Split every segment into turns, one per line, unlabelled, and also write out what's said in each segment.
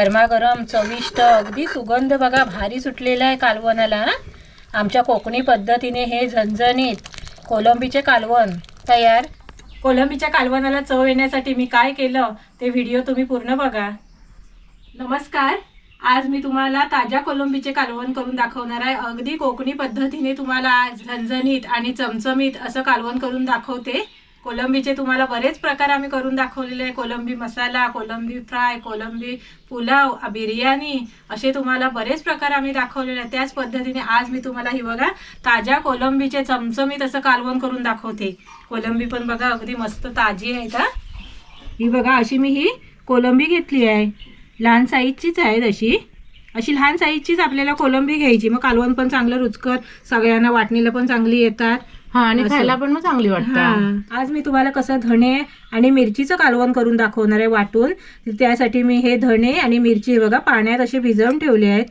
गरमागरम चविष्ट अगदी सुगंध बघा भारी सुटलेला आहे कालवणाला आमच्या कोकणी पद्धतीने हे झणझणीत कोलंबीचे कालवण तयार. कोलंबीच्या कालवणाला चव येण्यासाठी मी काय केलं ते व्हिडिओ तुम्ही पूर्ण बघा. नमस्कार. आज मी तुम्हाला ताज्या कोलंबीचे कालवण करून दाखवणार आहे. अगदी कोकणी पद्धतीने तुम्हाला आज झणझणीत आणि चमचमीत असं कालवण करून दाखवते. कोलंबीचे तुम्हाला बरेच प्रकार आम्ही करून दाखवलेले आहे. कोलंबी मसाला कोलंबी फ्राय कोलंबी पुलाव बिर्याणी असे तुम्हाला बरेच प्रकार आम्ही दाखवलेले आहेत. त्याच पद्धतीने आज मी तुम्हाला ही बघा ताज्या कोलंबीचे चमचमीत असं कालवण करून दाखवते. कोलंबी पण बघा अगदी मस्त ताजी आहे का ही बघा अशी मी ही कोलंबी घेतली आहे. लहान साईजचीच आहे तशी अशी लहान साईजचीच आपल्याला कोलंबी घ्यायची. मग कालवण पण चांगलं रुचकर सगळ्यांना वाटणीला पण चांगली येतात.
हा आणि
असं.
खायला पण मग चांगली वाटतं.
हा. आज मी तुम्हाला कसं धणे आणि मिरचीचं कालवण करून दाखवणार आहे वाटून. त्यासाठी मी हे धणे आणि मिरची बघा पाण्यात असे भिजवून ठेवले आहेत.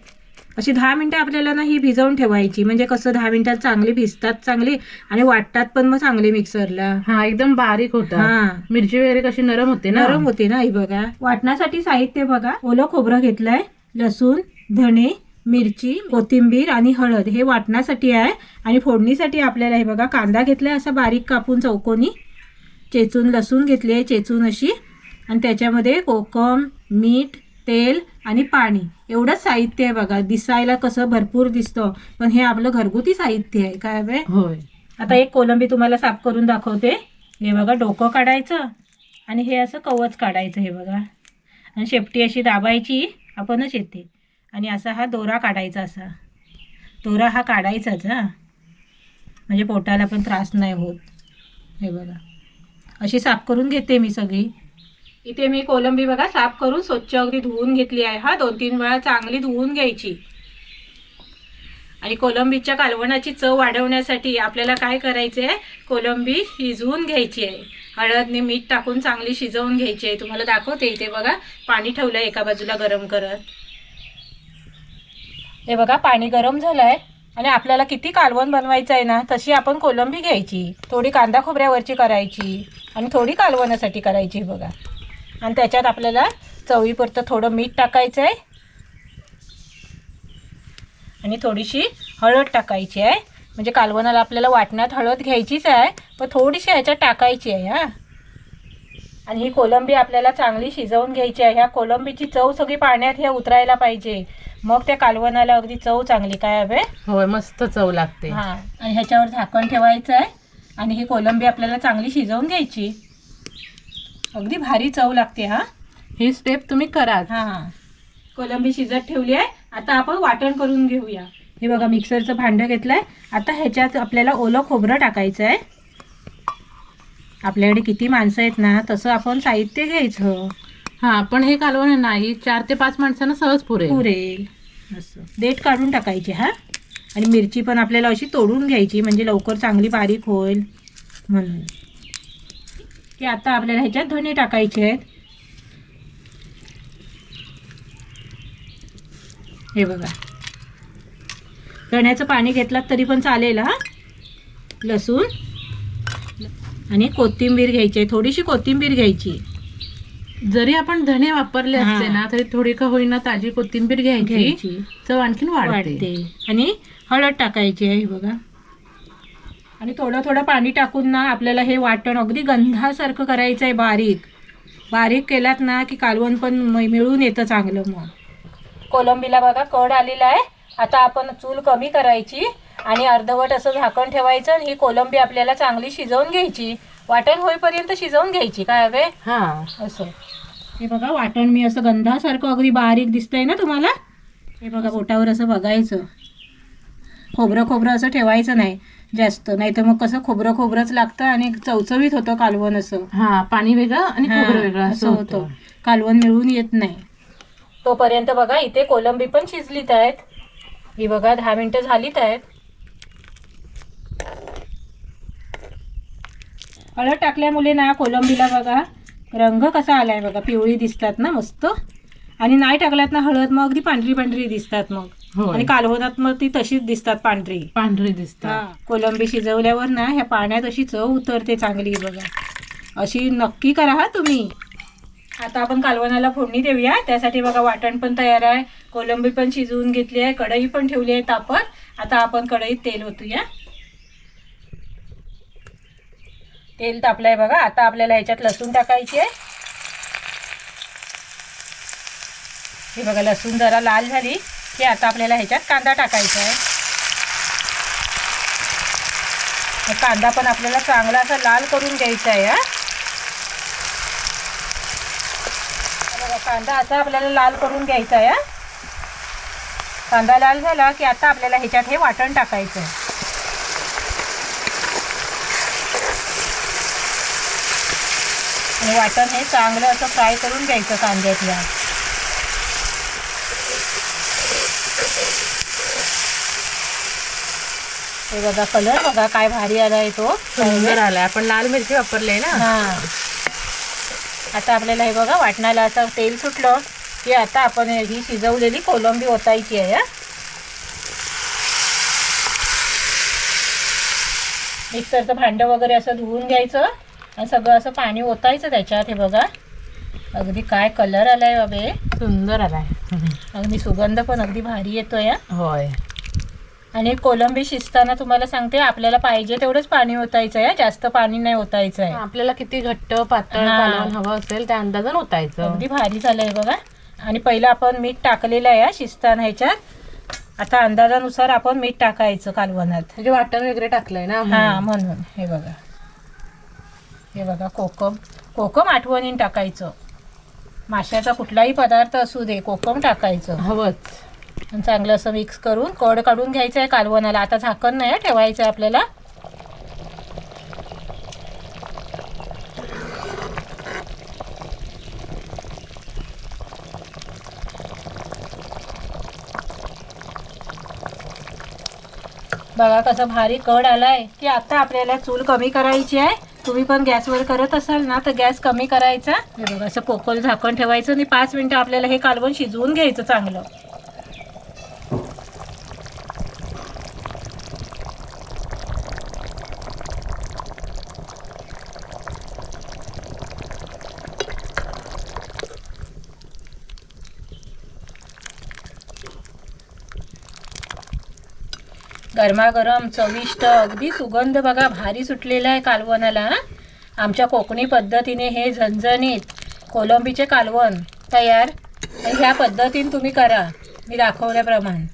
अशी दहा मिनिटं आपल्याला ना ही भिजवून ठेवायची. म्हणजे कसं दहा मिनिटात चांगली भिजतात चांगली आणि वाटतात पण मग चांगले मिक्सरला.
हा एकदम बारीक होता.
हा.
मिरची वगैरे कशी नरम होते ना?
नरम होते ना ही बघा. वाटण्यासाठी साहित्य बघा. ओलं खोबरं घेतलंय लसूण धणे मिरची कोथिंबीर आणि हळद हे वाटण्यासाठी आहे आणि फोडणीसाठी आपल्याला हे बघा कांदा घेतलाय असा बारीक कापून चौकोनी चेचून लसूण घेतली आहे चेचून अशी. आणि त्याच्यामध्ये कोकम मीठ तेल आणि पाणी. एवढंच साहित्य आहे बघा. दिसायला कसं भरपूर दिसतं. पण हे आपलं घरगुती साहित्य आहे. काय बे
होय.
आता एक कोलंबी तुम्हाला साफ करून दाखवते. हे बघा डोकं काढायचं आणि हे असं कवच काढायचं हे बघा. आणि शेपटी अशी दाबायची. आपणच येते. आणि असा हा दोरा काढायचा असा. दोरा हा काढायचाच हा. म्हणजे पोटाला पण त्रास नाही होत. हे बघा. अशी साफ करून घेते मी सगळी. इथे मी कोलंबी बघा साफ करून स्वच्छ अगदी धुवून घेतली आहे. हा दोन तीन वेळा चांगली धुवून घ्यायची. आणि कोलंबीच्या कालवणाची चव वाढवण्यासाठी आपल्याला काय करायचं आहे कोलंबी शिजवून घ्यायची आहे. हळदने मीठ टाकून चांगली शिजवून घ्यायची आहे. तुम्हाला दाखवते इथे बघा. पाणी ठेवलं आहे एका बाजूला गरम करत. हे बघा पाणी गरम झालं आहे आणि आपल्याला किती कालवण बनवायचं आहे ना तशी आपण कोलंबी घ्यायची थोडी कांदा खोबऱ्यावरची करायची आणि थोडी कालवणासाठी करायची बघा. आणि त्याच्यात आपल्याला चवीपुरतं थोडं मीठ टाकायचं आहे. आणि थोडीशी हळद टाकायची आहे. म्हणजे कालवणाला आपल्याला वाटण्यात हळद घ्यायचीच आहे पण थोडीशी ह्याच्यात टाकायची आहे हां. आणि ही कोलंबी आपल्याला चांगली शिजवून घ्यायची आहे. ह्या कोलंबीची चव सगळी पाण्यात ह्या उतरायला पाहिजे. मग त्या कालवणाला अगदी चव चांगली काय हवे?
होय मस्त चव लागते.
हां आणि ह्याच्यावर झाकण ठेवायचं आहे आणि ही कोलंबी आपल्याला चांगली शिजवून घ्यायची. अगदी भारी चव लागते हा.
ही स्टेप तुम्ही करा
हां. कोलंबी शिजत ठेवली आहे. आता आपण वाटण करून घेऊया. हे बघा मिक्सरचं भांडं घेतलंय. आता ह्याच्यात आपल्याला ओलं खोबरं टाकायचं आहे आपल्याकडे किती माणसं आहेत ना तसं आपण साहित्य घ्यायचं.
हा पण हे कालवण नाही चार ते पाच माणसांना सहज पुरेल.
पुरेल. असं. देठ काढून टाकायची हा? आणि मिरची पण आपल्याला अशी तोडून घ्यायची म्हणजे लवकर चांगली बारीक होईल म्हणून. की आता आपल्याला ह्याच्यात धणे टाकायचे आहेत. हे बघा. धण्याचं पाणी घेतलात तरी पण चालेल हा? लसूण. आणि कोथिंबीर घ्यायची आहे थोडीशी कोथिंबीर घ्यायची.
जरी आपण धने वापरले. असते ना तरी थोडी का होईना ताजी कोथिंबीर घ्यायची चव आणखीन वाढते.
आणि हळद टाकायची आहे बघा. आणि थोडं थोडं पाणी टाकून ना आपल्याला हे वाटण अगदी गंधासारखं करायचं आहे बारीक. बारीक केलात ना की कालवण पण मिळून येतं चांगलं मग. कोलंबीला बघा कड आलेला आहे. आता आपण चूल कमी करायची आणि अर्धवट असं झाकण ठेवायचं आणि ही कोलंबी आपल्याला चांगली शिजवून घ्यायची. वाटण होईपर्यंत शिजवून घ्यायची काय हवे?
हा.
असं. हे बघा वाटण मी असं गंधासारखं अगदी बारीक दिसतंय ना तुम्हाला? हे बघा बोटावर असं बघायचं. खोबरं खोबरं असं ठेवायचं नाही जास्त. नाही तर मग कसं खोबरं खोबरंच लागतं आणि चवचवीत होतं कालवण असं.
हा पाणी वेगळं आणि खोबरं वेगळं असं होतं.
कालवण मिळून येत नाही. तोपर्यंत बघा इथे कोलंबी पण शिजलीत आहेत. ही बघा दहा मिनिटं झालीत आहेत. हळद टाकल्यामुळे ना कोलंबीला बघा. रंग कसा आलाय बघा पिवळी दिसतात ना मस्त. आणि नाही टाकल्यात ना हळद मग अगदी पांढरी पांढरी दिसतात मग. आणि कालवणात मग ती तशीच दिसतात पांढरी.
पांढरी दिसतात.
कोलंबी शिजवल्यावर ना ह्या पाण्यात अशी चव उतरते चांगली बघा. अशी नक्की करा हा तुम्ही. आता आपण कालवणाला फोडणी देऊया. त्यासाठी बघा वाटण पण तयार आहे. कोलंबी पण शिजवून घेतली आहे. कढई पण ठेवली आहे तापत. आता आपण कढईत तेल ओतूया. तेल तापलंय बघा आता आपल्याला ह्याच्यात लसूण टाकायची आहे. हे बघा लसूण जरा लाल झाली की आता आपल्याला ह्याच्यात कांदा टाकायचा आहे. कांदा पण आपल्याला चांगला असा लाल करून घ्यायचा आहे हा. बघा कांदा असा आपल्याला लाल करून घ्यायचा आहे कांदा लाल झाला की आता आपल्याला ह्याच्यात हे वाटण टाकायचं आहे. आणि वाटण हे चांगलं असं फ्राय करून घ्यायचं कांद्यात या हे बघा कलर बघा काय भारी आलाय तो.
सुंदर आलाय. आपण लाल मिरची वापरली ना?
हा. आता आपल्याला हे बघा वाटणाला असं तेल सुटलं की आता आपण ही शिजवलेली कोलंबी ओतायची आहे. मिक्सरचं भांडं वगैरे असं धुवून घ्यायचं. सगळं असं पाणी ओतायचं त्याच्यात हे बघा. अगदी काय कलर आलाय बाबे.
सुंदर आलाय.
अगदी सुगंध पण अगदी भारी येतोय हा.
होय.
आणि कोलंबी शिजताना तुम्हाला सांगते आपल्याला पाहिजे तेवढंच पाणी ओतायचं आहे जास्त पाणी नाही ओतायचं आहे
आपल्याला किती घट्ट पातळ
हा.
कालवण हवं असेल त्या अंदाजान ओतायचं.
अगदी भारी झालंय बघा. आणि पहिलं आपण मीठ टाकलेलं आहे हा शिजताना ह्याच्यात. आता अंदाजानुसार आपण मीठ टाकायचं कालवणात.
म्हणजे वाटण वगैरे टाकलंय ना
हा म्हणून. हे बघा. हे बघा कोकम. कोकम आठवणीन टाकायचं. माशाचा कुठलाही पदार्थ असू दे कोकम टाकायचं.
हवंच.
आणि चांगलं असं मिक्स करून कड काढून घ्यायचं आहे कालवणाला. आता झाकण नाही ठेवायचं आहे आपल्याला. बघा कसं भारी कड आलाय. की आता आपल्याला चूल कमी करायची आहे. तुम्ही पण गॅसवर करत असाल ना तर गॅस कमी करायचा. हे बघा असं पोकल झाकण ठेवायचं आणि पाच मिनिटं आपल्याला हे कालवण शिजवून घ्यायचं चांगलं. गरमागरम चविष्ट अगदी सुगंध बघा भारी सुटलेला आहे कालवणाला आमच्या कोकणी पद्धतीने हे झणझणीत कोलंबीचे कालवण तयार. ह्या पद्धतीने तुम्ही करा. मी दाखवल्याप्रमाणे.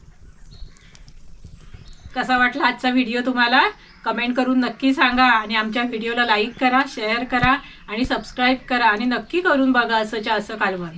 कसा वाटला आजचा व्हिडिओ तुम्हाला? कमेंट करून नक्की सांगा आणि आमच्या व्हिडिओला लाईक करा शेअर करा आणि सबस्क्राईब करा आणि नक्की करून बघा असंच्या असं कालवण.